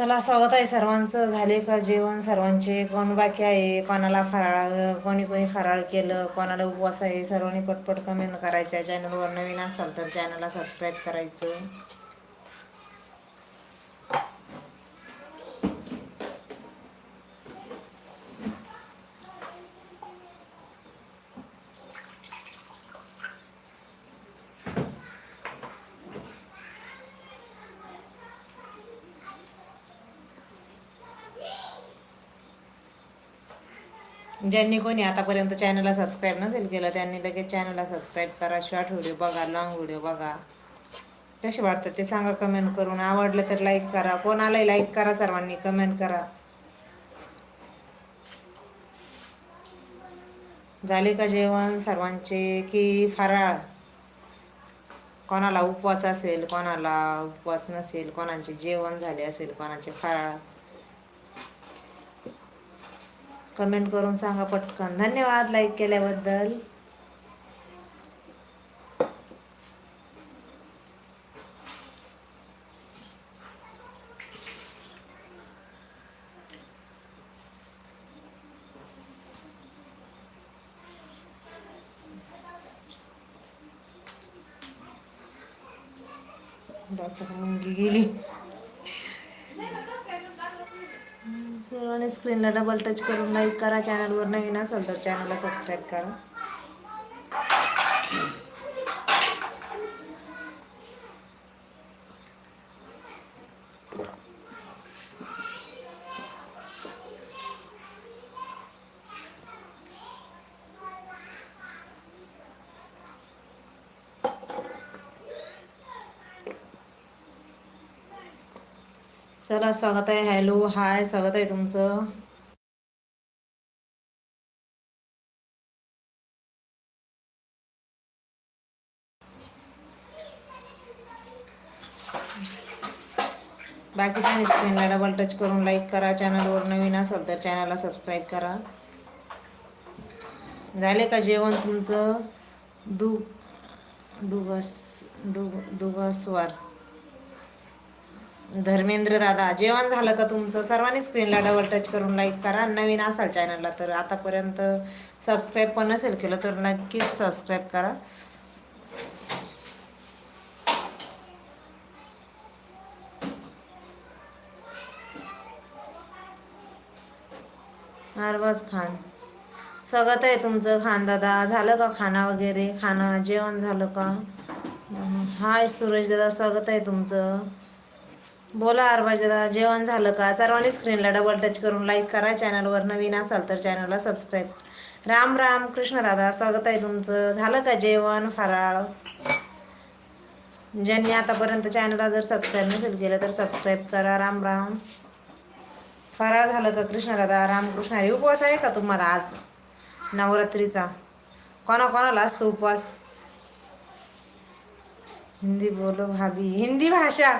चला स्वागत आहे सर्वांचं. झाले का जेवण सर्वांचे? कोण बाकी आहे? कोणाला फराळ कोणी कोणी फराळ केलं? कोणाला उपवास आहे? सर्वांनी पटपट कमेंट करायचं चॅनलवर नवीन असाल तर चॅनलला सबस्क्राईब करायचं. ज्यांनी कोणी आतापर्यंत चॅनलला सबस्क्राईब नसेल केलं त्यांनी लगेच चॅनलला सबस्क्राईब करा शॉर्ट व्हिडिओ बघा लॉंग व्हिडिओ बघा. कसे वाटतं ते सांगा कमेंट करून. आवडलं तर लाईक करा. कोणालाही लाईक करा सर्वांनी कमेंट करा. झाले का जेवण? सर्वांचे की फराळ? कोणाला उपवास असेल कोणाला उपवास नसेल कोणाचे जेवण झाले असेल कोणाचे फराळ? कमेंट करून सांगा पटकन. धन्यवाद लाईक केल्याबद्दल. डॉक्टर मुंगी गेली सर्वांनी स्क्रीनला डबल टच करून लाईक करा चॅनलवर नवीन असाल तर चॅनलला सबस्क्राईब करा. स्वागत आहे. हॅलो हाय स्वागत आहे तुमचं. बाकीच्या स्क्रीनला डबल टच करून लाईक करा. चॅनलवर नवीन असेल तर चॅनलला सबस्क्राईब करा. झाले का जेवण तुमचं? दु दुगस दुग दुगसवार. धर्मेंद्र दादा जेवण झालं का तुमचं? सर्वांनी स्क्रीनला डबल टच करून लाईक करा. नवीन असाल चॅनलला तर आतापर्यंत सबस्क्राईब पण नसेल केलं तर नक्कीच सबस्क्राईब करा. अरबाज खान. स्वागत आहे तुमचं खान दादा. झालं का खाना वगैरे? खाणं जेवण झालं का? हाय सुरेश दादा स्वागत आहे तुमचं. बोला अरबाज दादा जेवण झालं का? सर्वांनी स्क्रीनला डबल टच करून लाईक करा चॅनलवर नवीन असाल तर चॅनलला सबस्क्राईब राम राम कृष्ण दादा स्वागत आहे तुमचं. झालं का जेवण फराळ? ज्यांनी आतापर्यंत चॅनलला जर सबस्क्राईब नसेल केलं तर सबस्क्राईब करा. राम राम. फराळ झालं का कृष्ण दादा रामकृष्ण हरी. उपवास आहे का तुम्हाला आज? नवरात्रीचा. कोणा कोणाला असतो उपवास? हिंदी बोलो भाभी. हिंदी भाषा.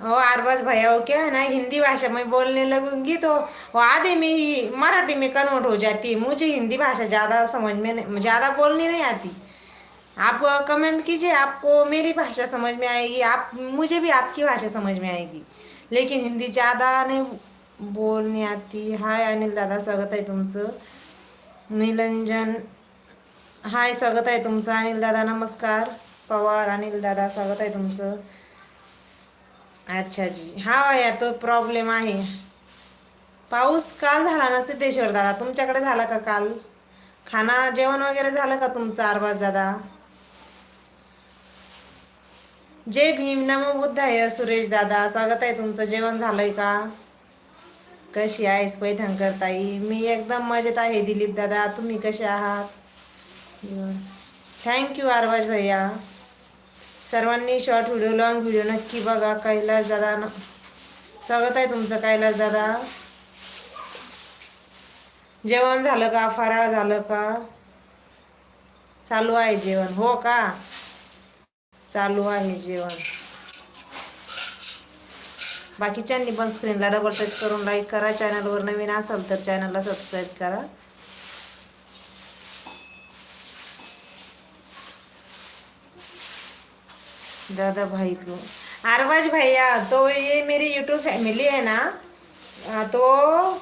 हो, ओ आरबाज भैया वो क्या है ना हिंदी भाषा में बोलने लगूंगी तो वो आधे में ही मराठी में कन्वर्ट हो जाती है। मुझे हिंदी भाषा ज़्यादा समझ में नहीं ज़्यादा बोलनी नहीं आती। आप कमेंट कीजिए आपको मेरी भाषा समझ में आएगी आप मुझे भी आपकी भाषा समझ में आएगी। लेकिन हिंदी ज़्यादा नहीं बोलने आती। हाय अनिल दादा स्वागत आहे तुमचं। निलंजन हाय स्वागत आहे तुमचं। अनिल दादा नमस्कार। पवार अनिल दादा स्वागत आहे तुमचं। अच्छा जी. हा या तो प्रॉब्लेम आहे. पाऊस काल झाला ना सिद्धेश्वर दादा? तुमच्याकडे झाला का काल? खाना जेवण वगैरे झालं का तुमचं आरबाज दादा? जय भीम नमो बुद्ध आहे सुरेश दादा. स्वागत आहे तुमचं. जेवण झालंय का? कशी आहेस पैठणकर ताई? मी एकदम मजेत आहे दिलीप दादा. तुम्ही कसे आहात? थँक्यू आरबाज भैया. सर्वांनी शॉर्ट व्हिडिओ लॉंग व्हिडिओ नक्की बघा. कैलास दादा न स्वागत आहे तुमचं कैलास दादा. जेवण झालं का? फराळ झालं का? चालू आहे जेवण. हो का? चालू आहे जेवण. बाकीच्यांनी पण स्क्रीनला डबल टच करून लाईक करा. चॅनलवर नवीन असाल तर चॅनलला सबस्क्राईब करा. दादा भाई को। आरवाज भैया तो ये मेरी यूट्यूब फैमिली है ना? तो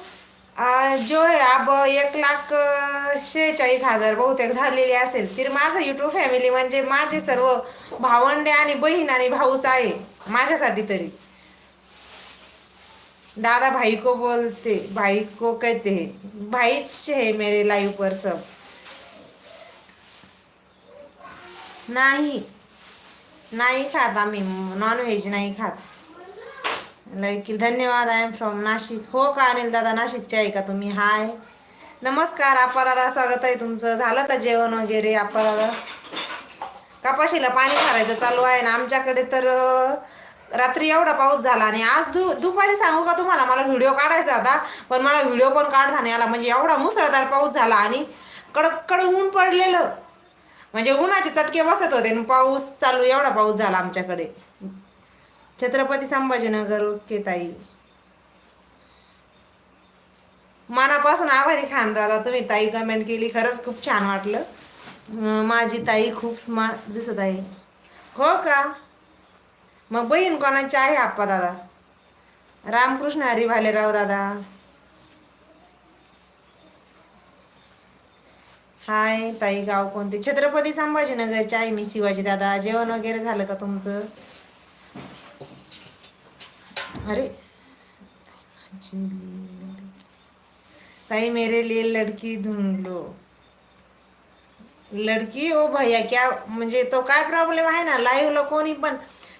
जो है अब एक लाख शेहेचाळीस हजार बहुतेक झालेली असेल तर माझं यूट्यूब फॅमिली म्हणजे माझे सर्व भावंडे आणि बहीण आणि भाऊच आहे माझ्यासाठी तरी. दादा भाई को बोलते भाई को कहते हैं भाईच है मेरे लाईव्ह पर सब. नाही. नाही खात आम्ही नॉनव्हेज नाही खात. लाईक धन्यवाद आय एम फ्रॉम नाशिक. हो का अनिल दादा नाशिकचे आहे का तुम्ही? हाय नमस्कार आपा स्वागत आहे तुमचं. झालं का जेवण वगैरे आपा कपाशीला पाणी भरायचं चालू आहे ना. आमच्याकडे तर रात्री एवढा पाऊस झाला आणि आज दु दुपारी सांगू का तुम्हाला? मला व्हिडिओ काढायचा होता पण मला व्हिडिओ पण काढता नाही आला. म्हणजे एवढा मुसळधार पाऊस झाला आणि कडक कडक ऊन पडलेलं. म्हणजे उन्हाचे चटके बसत होते आणि पाऊस चालू एवढा पाऊस झाला आमच्याकडे. छत्रपती संभाजीनगर ओके ताई मनापासून आभारी खान दादा तुम्ही ताई कमेंट केली खरंच खूप छान वाटलं. माझी ताई खूप स्मार्ट दिसत आहे. हो का? मग बहीण कोणाची आहे आप्पा दादा? रामकृष्ण हरी भालेराव दादा. हाय ताई गाव कोणते? छत्रपती संभाजीनगरचे आहे मी शिवाजी दादा. जेवण वगैरे झालं का तुमचं? अरे ताई मेरे लिए लड़की धुंडलो लडकी? ओ भैया क्या म्हणजे तो काय प्रॉब्लेम आहे ना? लाईव्हला कोणी पण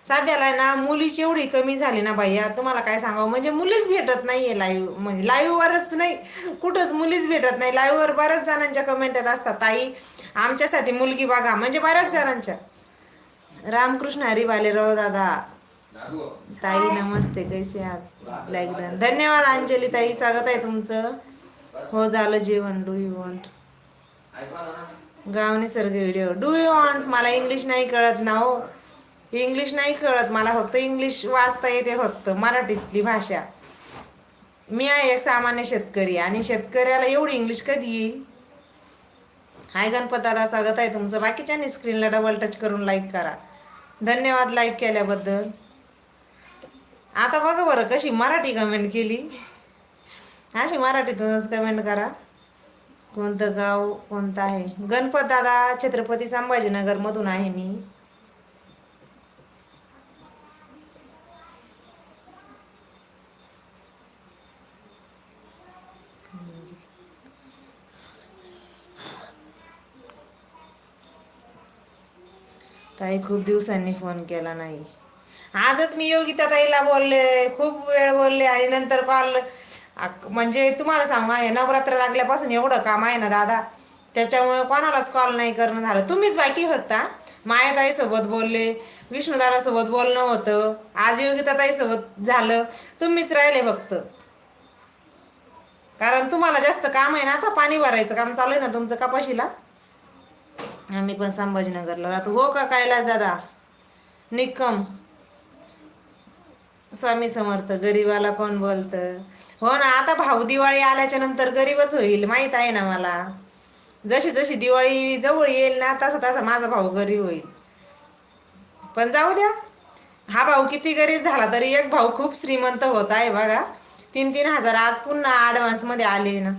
सध्याला ना मुलीची एवढी कमी झाली ना भैया तुम्हाला काय सांगावं? म्हणजे मुलीच भेटत नाहीये लाईव्ह म्हणजे लाईव्हवरच नाही. कुठंच मुलीच भेटत नाही. लाईव्हवर बऱ्याच जणांच्या कमेंट येत असतात ताई आमच्यासाठी मुलगी बघा. म्हणजे बऱ्याच जणांच्या. रामकृष्ण हरी बालेराव दादा. ताई नमस्ते. कैसे आहात? लाईक डन धन्यवाद अंजली ताई. स्वागत आहे तुमचं. हो झालं जेवण. डू यू वॉन्ट गाव निसर्ग व्हिडिओ डू यू वॉन्ट मला इंग्लिश नाही कळत ना हो. इंग्लिश नाही कळत मला फक्त इंग्लिश वाचता येते फक्त मराठीतली भाषा. मी आहे एक सामान्य शेतकरी आणि शेतकऱ्याला एवढी इंग्लिश कधी येईल? हाय गणपत दादा स्वागत आहे तुमचं. बाकीच्यांनी स्क्रीनला डबल टच करून लाईक करा. धन्यवाद लाईक केल्याबद्दल. आता बघा बरं कशी मराठी कमेंट केली. अशी मराठीतूनच कमेंट करा. कोणतं गाव कोणतं आहे? गणपत दादा छत्रपती संभाजीनगरमधून आहे मी. ताई खूप दिवसांनी फोन केला नाही. आजच मी योगिता ताईला बोलले खूप वेळ बोलले आणि नंतर कॉल म्हणजे तुम्हाला सांगू आहे नवरात्र लागल्यापासून एवढं काम आहे ना दादा त्याच्यामुळे कोणालाच कॉल नाही करणं झालं. तुम्हीच बाकी फक्त मायाताईसोबत बोलले विष्णुदादासोबत बोलणं होतं आज योगिता ताईसोबत झालं तुम्हीच राहिले फक्त. कारण तुम्हाला जास्त काम आहे ना आता पाणी भरायचं काम चालू आहे ना तुमचं कपाशीला? आम्ही पण संभाजीनगरला राहतो. हो का कायलाच दादा? निकम. स्वामी समर्थ गरीबाला कोण बोलतं? हो ना आता भाऊ दिवाळी आल्याच्यानंतर गरीबच होईल माहीत आहे ना मला. जशी जशी दिवाळी जवळ येईल ना तसा तसा माझा भाऊ गरीब होईल. पण जाऊ द्या. हा भाऊ किती गरीब झाला तरी एक भाऊ खूप श्रीमंत होत आहे बघा. तीन तीन हजार आज पुन्हा ॲडव्हान्समध्ये आले ना.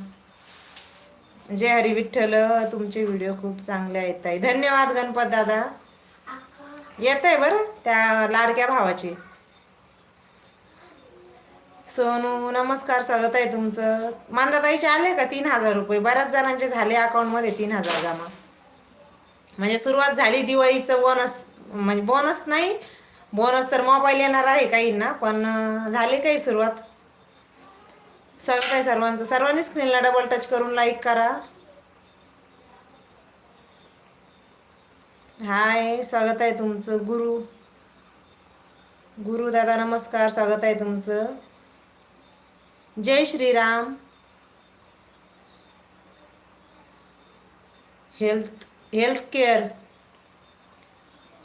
जय हरी विठ्ठल तुमचे व्हिडिओ खूप चांगले आहेत ताई. धन्यवाद गणपत दादा. येत आहे बरं त्या लाडक्या भावाची. सोनू नमस्कार स्वागत आहे तुमचं. मानदाताईचे आले का तीन हजार रुपये? बऱ्याच जणांचे झाले अकाउंटमध्ये तीन हजार जमा. म्हणजे सुरुवात झाली दिवाळीचं बोनस म्हणजे बोनस नाही. बोनस तर मोबाईल येणार आहे काहींना पण झाले काही सुरुवात. स्वागत आहे सर्वांचं. सर्वांनी स्क्रीनला डबल टच करून लाईक करा. हाय स्वागत आहे तुमचं. गुरु. गुरु दादा नमस्कार. स्वागत आहे तुमचं. जय Shriram. Health health care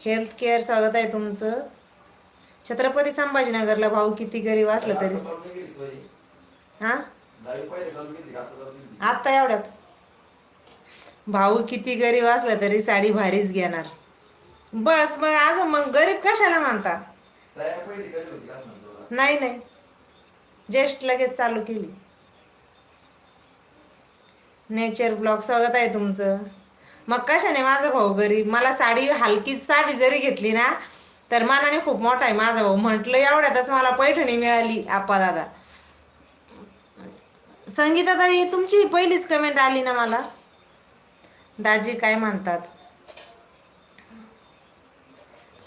health care स्वागत आहे तुमचं. छत्रपती संभाजीनगरला भाऊ किती गरीब असलं तरी. हा? आत्ता एवढ्यात. भाऊ किती गरीब असला तरी साडी भारीच घेणार. बस मग आज मग गरीब कशाला मानता नाही नाही. जस्ट लगेच चालू केली. नेचर ब्लॉग स्वागत आहे तुमचं. मग कशाने माझा भाऊ गरीब? मला साडी हलकी साडी जरी घेतली ना तर मानाने खूप मोठा आहे माझा भाऊ. म्हटलं एवढ्यातच मला पैठणी मिळाली आप्पा दादा संगीता ताई तुमची पहिलीच कमेंट आली ना मला? दाजी काय म्हणतात?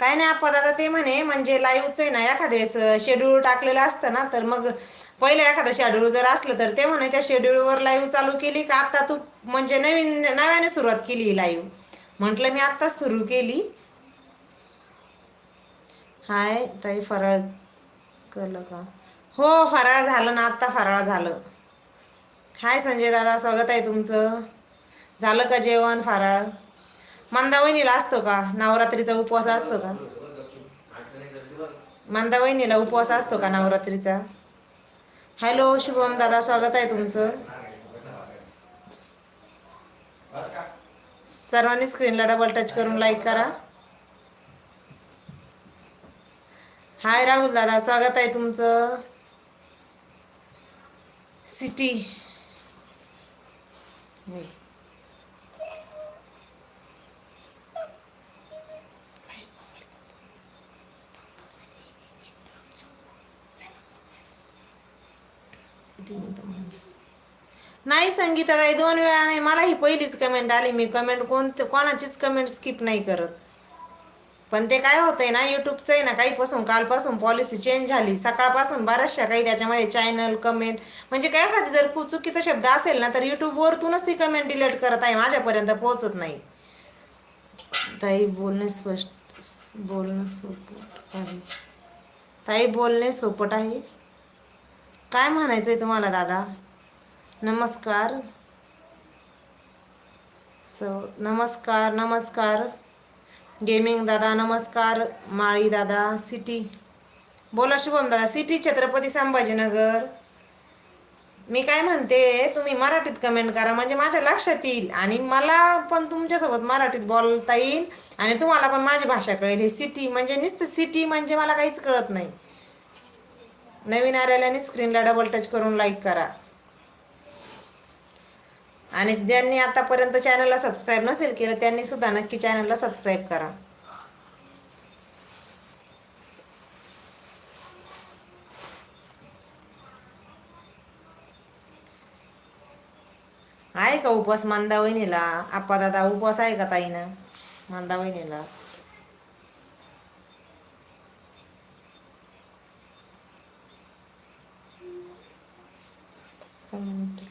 काय नाही आपण दादा ते म्हणे म्हणजे लाईव्हचं आहे ना एखाद्या वेळेस शेड्यूल टाकलेलं असतं ना तर मग पहिलं एखादं शेड्यूल जर असलं तर ते म्हणे त्या शेड्यूलवर लाईव्ह चालू केली का? आता तू म्हणजे नवीन नव्याने सुरुवात केली लाईव्ह म्हटलं मी आत्ताच सुरू केली. हाय ताई फराळ केलं का? हो फराळ झालं ना आत्ता फराळ झालं. हाय संजय दादा स्वागत आहे तुमचं. झालं का जेवण फराळ? मंदावहिनीला असतो का? नवरात्रीचा उपवास असतो का? मंदावहिनीला उपवास असतो का नवरात्रीचा? हॅलो शुभम दादा स्वागत आहे तुमचं. सर्वांनी स्क्रीनला डबल टच करून लाईक करा. हाय राहुल दादा स्वागत आहे तुमचं. सिटी. नाही. संगीताताई दोन वेळा नाही. मला ही पहिलीच कमेंट आली. मी कमेंट कोणते कोणाचीच कमेंट स्किप नाही करत. पण ते काय होतंय ना युट्यूबचं आहे ना काहीपासून कालपासून पॉलिसी चेंज झाली. सकाळपासून बऱ्याचशा काही त्याच्यामध्ये चॅनल कमेंट म्हणजे काय एखादी जर खूप चुकीचा शब्द असेल ना तर युट्यूबवरतूनच ती कमेंट डिलीट करत आहे माझ्यापर्यंत पोहोचत नाही. ताई बोलणे स्पष्ट बोलणं सोपट आहे. ताई बोलणे सोपट आहे. काय म्हणायचं आहे तुम्हाला दादा? नमस्कार. सो नमस्कार नमस्कार. गेमिंग दादा नमस्कार. माळी दादा सिटी. बोला शुभम दादा सिटी छत्रपती संभाजीनगर. मी काय म्हणते तुम्ही मराठीत कमेंट करा म्हणजे माझ्या लक्षात येईल. आणि मला पण तुमच्यासोबत मराठीत बोलता येईल. आणि तुम्हाला पण माझी भाषा कळेल. हे सिटी म्हणजे नुसतं सिटी म्हणजे मला काहीच कळत नाही. नवीन आलेल्याने स्क्रीनला डबल टच करून लाईक करा. आणि ज्यांनी आतापर्यंत चॅनलला सबस्क्राईब नसेल केलं त्यांनी सुद्धा नक्की चॅनलला सबस्क्राईब करा. आहे का उपवास मंदा वहिनीला? आप्पा दादा उपवास आहे का ताईनं? मंदा वहिनीला.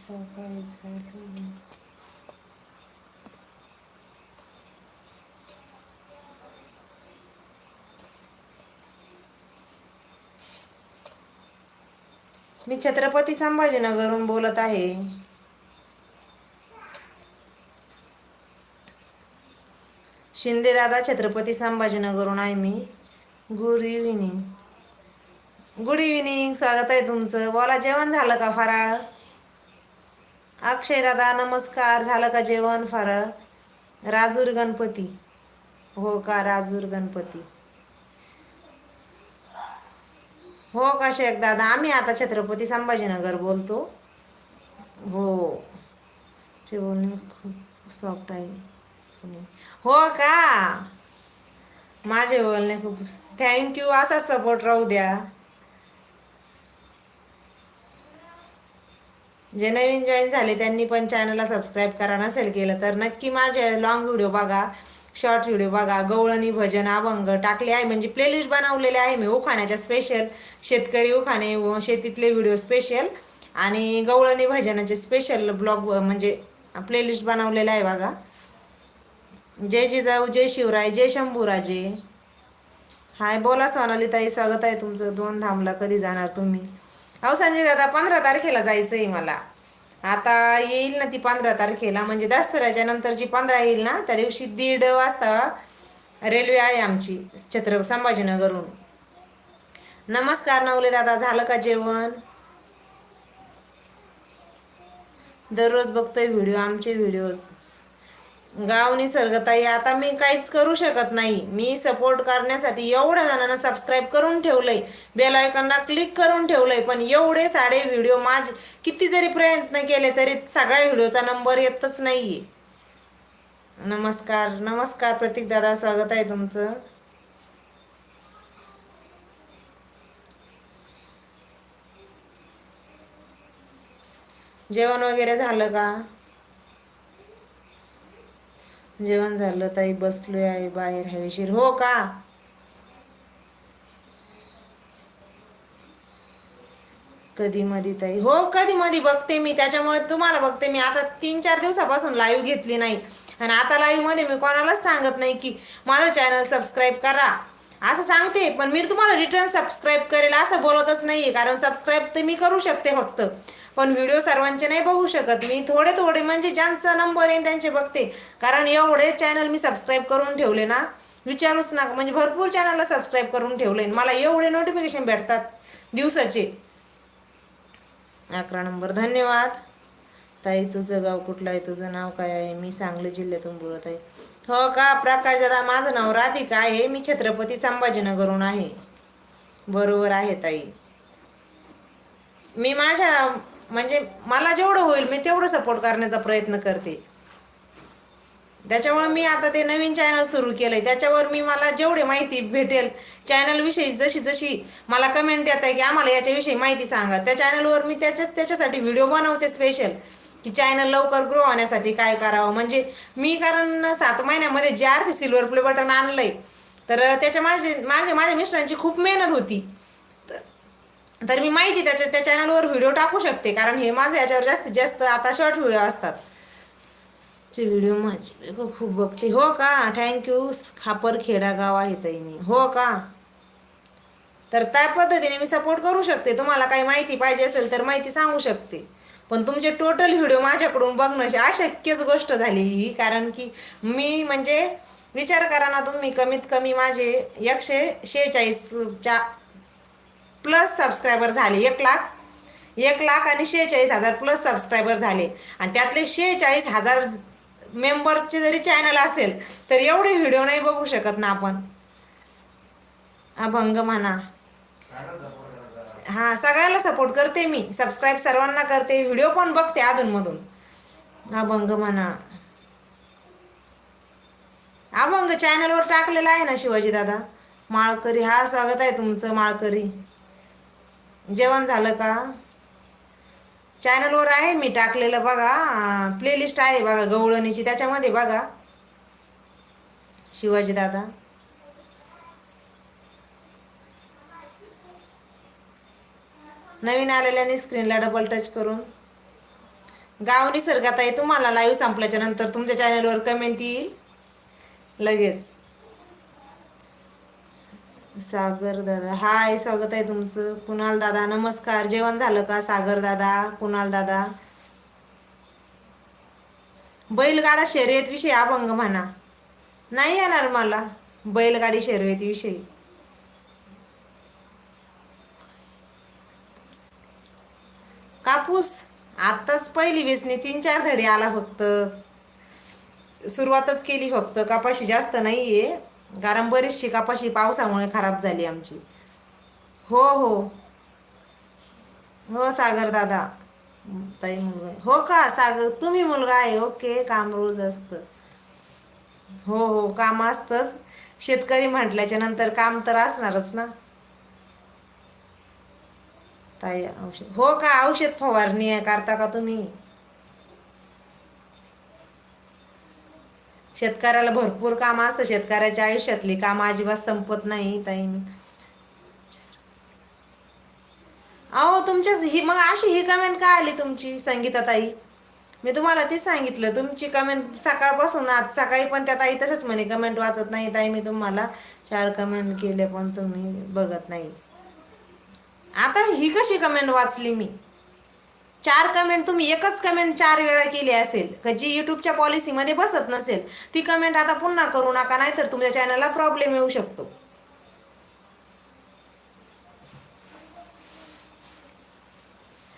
मी छत्रपती संभाजीनगरहून बोलत आहे. शिंदे दादा छत्रपती संभाजीनगरहून आहे मी. गुड इव्हिनिंग गुड इव्हिनिंग स्वागत आहे तुमचं. बोला जेवण झालं का फराळ? अक्षय दादा नमस्कार. झालं का जेवण फराळ? राजूर गणपती. हो का राजूर गणपती. हो का शेख दादा? आम्ही आता छत्रपती संभाजीनगर बोलतो. हो. जेवण बोलणे खूप सॉफ्ट आहे. हो का? माझे बोलणे खूप थँक्यू असाच सपोर्ट राहू द्या. जे नवीन जॉईन झाले त्यांनी पण चॅनलला सबस्क्राईब करा नसेल केलं तर नक्की माझे लॉंग व्हिडिओ बघा शॉर्ट व्हिडिओ बघा गवळणी भजन अभंग टाकले आहे. म्हणजे प्लेलिस्ट बनवलेले आहे मी उखाण्याच्या स्पेशल शेतकरी उखाणे व शेतीतले व्हिडिओ स्पेशल आणि गवळणी भजनाचे स्पेशल ब्लॉग म्हणजे प्लेलिस्ट बनवलेलं आहे बघा. जय जिजाऊ जय शिवराय जय शंभूराजे. हाय बोला सोनाली ताई स्वागत आहे तुमचं. दोन धामला कधी जाणार तुम्ही? हो संजय दादा पंधरा तारखेला जायचं आहे मला. आता येईल ना ती पंधरा तारखेला म्हणजे दसऱ्याच्या नंतर जी पंधरा येईल ना त्या दिवशी दीड वाजता रेल्वे आहे आमची छत्र संभाजीनगरहून. नमस्कार नवले दादा झालं का जेवण? दररोज बघतोय व्हिडिओ आमचे व्हिडिओज गाव निसर्गताई आता मी काहीच करू शकत नाही. मी सपोर्ट करण्यासाठी एवढ्या जणांना सबस्क्राईब करून ठेवलंय. बेल आयकॉनला क्लिक करून ठेवलंय. पण एवढे साडे व्हिडिओ माझे किती जरी प्रयत्न केले तरी सगळ्या व्हिडिओचा नंबर येतच नाहीये. नमस्कार नमस्कार प्रतीक दादा स्वागत आहे तुमचं. जेवण वगैरे झालं का? जेवण झालं ताई बसलोय आहे बाहेर हवेशीर. हो का? कधी मधी ताई. हो कधी मधी बघते मी. त्याच्यामुळे तुम्हाला बघते मी. आता तीन चार दिवसापासून लाईव्ह घेतली नाही. आणि आता लाईव्हमध्ये मी कोणालाच सांगत नाही की माझं चॅनल सबस्क्राईब करा. असं सांगते पण मी तुम्हाला रिटर्न सबस्क्राईब करेल असं बोलतच नाहीये. कारण सबस्क्राईब तर मी करू शकते फक्त. पण व्हिडिओ सर्वांचे नाही बघू शकत. मी थोडे थोडे म्हणजे ज्यांचा नंबर येईल त्यांचे बघते. कारण एवढे चॅनल मी सबस्क्राईब करून ठेवले ना विचारूच नका. म्हणजे भरपूर चॅनलला सबस्क्राईब करून ठेवले मला एवढे नोटिफिकेशन भेटतात दिवसाचे. अकरा नंबर धन्यवाद. ताई तुझं गाव कुठलं आहे? तुझं नाव काय आहे? मी सांगली जिल्ह्यातून बोलत आहे. हो का? प्रकाश दादा माझं नाव राधिका आहे. मी छत्रपती संभाजीनगरहून आहे. बरोबर आहे ताई. मी माझ्या म्हणजे मला जेवढं होईल मी तेवढं सपोर्ट करण्याचा प्रयत्न करते. त्याच्यामुळे मी आता ते नवीन चॅनल सुरू केलंय. त्याच्यावर मी मला जेवढी माहिती भेटेल चॅनल विषयी जशी जशी मला कमेंट येत आहे की आम्हाला याच्याविषयी माहिती सांगा. त्या चॅनलवर मी त्याच्याच त्याच्यासाठी व्हिडिओ बनवते स्पेशल की चॅनल लवकर ग्रो होण्यासाठी काय करावं. म्हणजे मी कारण सात महिन्यामध्ये जे आरती सिल्वर प्ले बटन आणलंय तर त्याच्या माझे मागे माझ्या मिस्टरांची खूप मेहनत होती. तर- मी माहिती त्याच्या त्या चॅनलवर व्हिडिओ टाकू शकते कारण हे माझं याच्यावर जास्तीत जास्त आता शॉर्ट व्हिडिओ असतात. चे व्हिडिओ माझी खूप बघते. हो का? थँक्यू खापर खेडा गाव आहे ताई मी. हो का? तर त्या पद्धतीने मी सपोर्ट करू शकते. तुम्हाला काही माहिती पाहिजे असेल तर माहिती सांगू शकते. पण तुमचे टोटल व्हिडिओ माझ्याकडून बघणं अशक्यच गोष्ट झाली ही कारण की मी म्हणजे विचार करा ना तुम्ही कमीत कमी माझे एकशे शेहेचाळीसच्या प्लस सबस्क्रायबर झाले एक लाख. एक लाख आणि शेहेचाळीस हजार प्लस सबस्क्रायबर झाले. आणि त्यातले शेहेचाळीस हजार मेंबरचे जरी चॅनल असेल तर एवढे व्हिडिओ नाही बघू शकत ना आपण. अभंग म्हणा. हा सगळ्याला सपोर्ट करते मी. सबस्क्राईब सर्वांना करते. व्हिडिओ पण बघते अधूनमधून. अभंग म्हणा. अभंग चॅनलवर टाकलेला आहे ना शिवाजी दादा? माळकरी. हा स्वागत आहे तुमचं माळकरी. जेवण झालं का? चॅनलवर आहे मी टाकलेलं बघा. प्लेलिस्ट आहे बघा गवळणीची. त्याच्यामध्ये बघा. शिवाजी दादा. नवीन आलेल्याने स्क्रीनला डबल टच करून. गाव निसर्गात आहे तुम्हाला लाईव्ह संपल्याच्या नंतर तुमच्या चॅनलवर कमेंट येईल. लगेच. सागर दादा. हाय स्वागत आहे तुमचं. कुणाल दादा नमस्कार. जेवण झालं का सागर दादा कुणाल दादा? बैलगाडा शर्यत विषयी अभंग म्हणा. नाही येणार मला बैलगाडी शर्यतीविषयी कापूस आत्ताच पहिली वेचणी तीन चार धडे आला फक्त. सुरुवातच केली फक्त. कपाशी जास्त नाहीये. कारण बरीचशी कपाशी पावसामुळे खराब झाली आमची. हो हो. हो सागर दादा. ताई मुलगा. हो का? सागर तुम्ही मुलगा आहे. ओके काम रोज असतं. हो हो काम असतंच. शेतकरी म्हटल्याच्या नंतर काम तर असणारच ना. ताई औषध. हो का? औषध फवारणी आहे करता का तुम्ही? शेतकऱ्याला भरपूर कामं असतं. शेतकऱ्याच्या आयुष्यातली कामं अजिबात संपत नाही ताई अहो तुमच्याच ही मग अशी ही कमेंट काय आली तुमची संगीता ताई? मी तुम्हाला ते सांगितलं तुमची कमेंट सकाळपासून आज सकाळी पण त्या ताई तसंच म्हणे कमेंट वाचत नाही ताई मी तुम्हाला. चार कमेंट केले पण तुम्ही बघत नाही. आता ही कशी कमेंट वाचली मी? चार कमेंट तुम्ही एकच कमेंट चार वेळा केली असेल का जी युट्यूबच्या पॉलिसीमध्ये बसत नसेल ती कमेंट आता पुन्हा करू नका नाहीतर तुमच्या चॅनलला प्रॉब्लेम येऊ शकतो.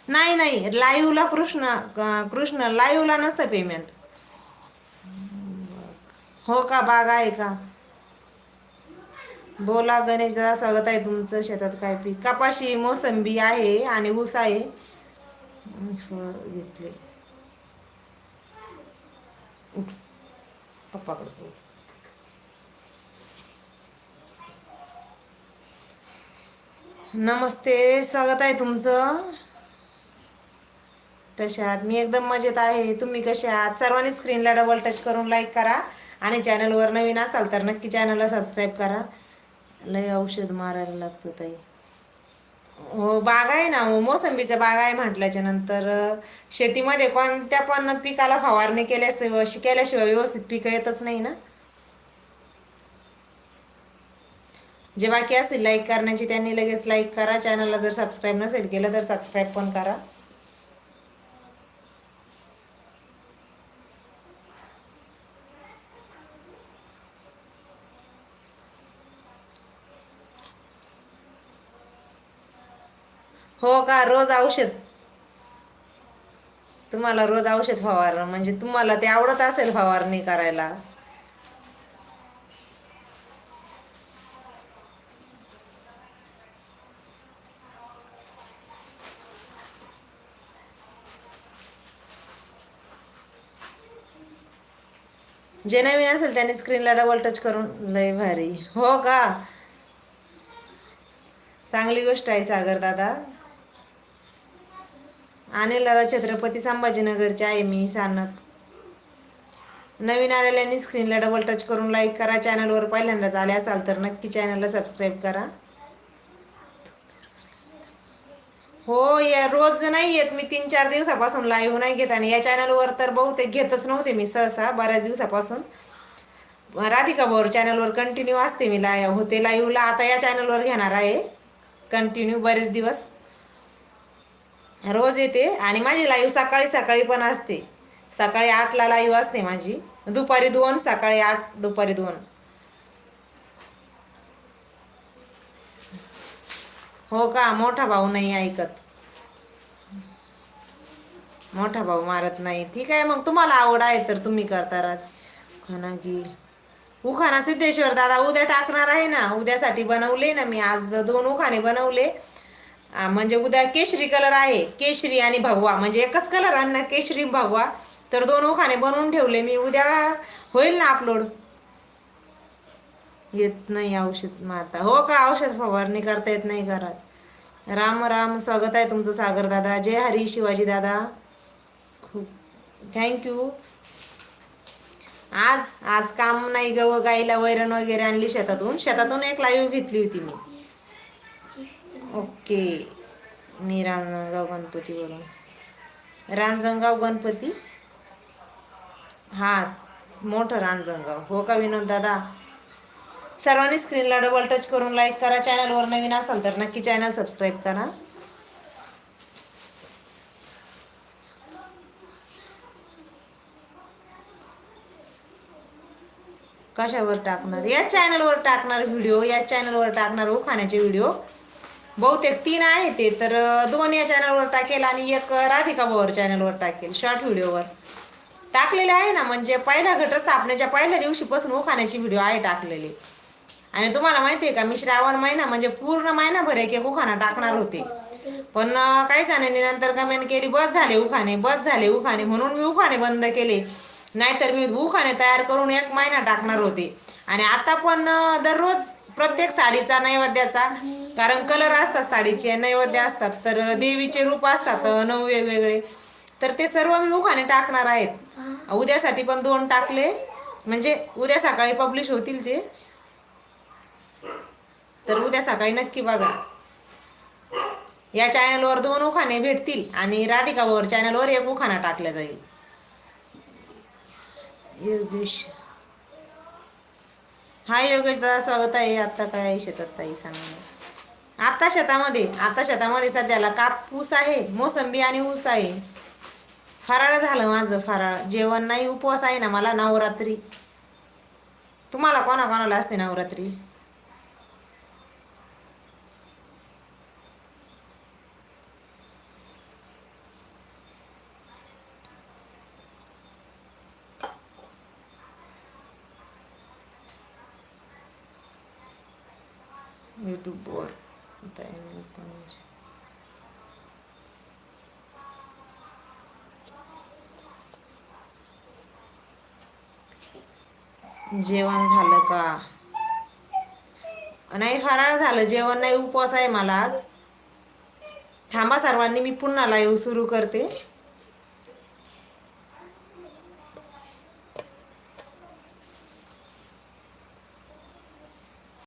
नाही नाही लाईव्हला कृष्ण कृष्ण लाईव्हला नसतं पेमेंट हो का बाग आहे का? बोला गणेश दादा स्वागत आहे तुमचं शेतात काय पीक? कपाशी मोसंबी आहे आणि ऊस आहे. फळं घेतले. उठ. पप्पाकडे नमस्ते स्वागत आहे तुमचं. कसे आहात? मी एकदम मजेत आहे. तुम्ही कसे आहात? सर्वांनी स्क्रीनला डबल टच करून लाईक करा आणि चॅनलवर नवीन असाल तर नक्की चॅनलला सबस्क्राईब करा. लय औषध मारायला लागतं ताई. बाग आहे ना मोसंबीचा बाग आहे म्हटल्याच्या नंतर शेतीमध्ये कोणत्या पण पिकाला फवारणी केल्याशिवाय केल्याशिवाय व्यवस्थित पिकं येतच नाही ना. जे बाकी असतील लाईक करण्याची त्यांनी लगेच लाईक करा. चॅनलला जर सबस्क्राईब नसेल केलं तर सबस्क्राईब पण करा. हो का? रोज औषध. तुम्हाला रोज औषध फवारणं म्हणजे तुम्हाला ते आवडत असेल फवारणी करायला. जे नवीन असेल त्याने स्क्रीनला डबल टच करून लय भारी. हो का? चांगली गोष्ट आहे सागर दादा. अनिलदादा छत्रपती संभाजीनगरचे आहे मी सानप. नवीन आलेल्यांनी स्क्रीनला डबल टच करून लाईक करा चॅनलवर पहिल्यांदाच आले असाल तर नक्की चॅनलला सबस्क्राईब करा. हो या रोज नाही येत मी तीन चार दिवसापासून लाईव्ह नाही घेत आणि या चॅनलवर तर बहुतेक घेतच नव्हते मी सहसा बऱ्याच दिवसापासून. राधिका बोर चॅनलवर कंटिन्यू असते मी लाईव्ह होते लाईव्हला आता या चॅनलवर घेणार आहे. कंटिन्यू बरेच दिवस. रोज येते आणि माझी लाईव्ह सकाळी सकाळी पण असते. सकाळी आठला लाईव्ह असते माझी. दुपारी दोन सकाळी आठ दुपारी दोन. हो का? मोठा भाऊ नाही ऐकत. मोठा भाऊ मारत नाही. ठीक आहे मग तुम्हाला आवड आहे तर तुम्ही करता राहत खाना की. उखाणा सिद्धेश्वर दादा उद्या टाकणार आहे ना? उद्यासाठी बनवले ना मी. आज दोन उखाणे बनवले. म्हणजे उद्या केशरी कलर आहे. केशरी आणि भगवा. म्हणजे एकच कलर आणणार केशरी भगवा. तर दोन उखाने बनवून ठेवले मी. उद्या होईल ना अपलोड येत नाही औषध माता हो का? औषध फवारणी करता येत नाही घरात. राम राम. स्वागत आहे तुमचं सागर दादा. जय हरी शिवाजी दादा. खूप थँक्यू आज आज काम नाही गव गाईला वैरण वगैरे आणली शेतातून. शेतातून एक लाईव्ह घेतली होती मी. ओके. मी रांजणगाव गणपतीवरून. रांजणगाव गणपती? हा मोठं रांजणगाव हो का विनोद दादा? सर्वांनी स्क्रीनला डबल टच करून लाईक करा. चॅनलवर नवीन असाल तर नक्की चॅनल सबस्क्राईब करा. कशावर टाकणार? या चॅनलवर टाकणार व्हिडिओ या चॅनलवर टाकणार हो खाण्याचे व्हिडिओ बहुतेक तीन आहे ते तर दोन या चॅनलवर टाकेल आणि एक राधिका भाऊर चॅनलवर टाकेल शॉर्ट व्हिडिओवर टाकलेले आहे ना म्हणजे पहिल्या घटस्थापनेच्या पहिल्या दिवशीपासून उखाण्याची व्हिडिओ आहे टाकलेली. आणि तुम्हाला माहिती आहे का मी श्रावण महिना म्हणजे पूर्ण महिनाभर एक एक उखाणा टाकणार होते. पण काही जणांनी नंतर कमेंट केली बस झाले उखाणे बस झाले उखाणे म्हणून मी उखाणे बंद केले. नाहीतर मी उखाणे तयार करून एक महिना टाकणार होते. आणि आता पण दररोज प्रत्येक साडीचा नैवेद्याचा कारण कलर असतात साडीचे नैवेद्य असतात तर देवीचे रूप असतात नऊ वेगवेगळे. तर ते सर्व मी उखाणे टाकणार आहेत. उद्यासाठी पण दोन टाकले. म्हणजे उद्या सकाळी पब्लिश होतील ते. तर उद्या सकाळी नक्की बघा. या चॅनलवर दोन उखाणे भेटतील आणि राधिकावर चॅनलवर एक उखाणा टाकला जाईल. योगेश. हा योगेश दादा स्वागत आहे. आता काय आहे शेतात ताई सांगा. आता शेतामध्ये आता शेतामध्ये सध्याला कापूस आहे मोसंबी आणि ऊस आहे. फराळ झालं माझं फराळ. जेवण नाही उपवास आहे ना मला नवरात्री. तुम्हाला कोणा कोणाला असते नवरात्री? यूट्यूबवर जेवण झालं का? नाही फराळ झालं. जेवण नाही उपवास आहे मला आज. थांबा सर्वांनी मी पुन्हा लाईव्ह सुरू करते.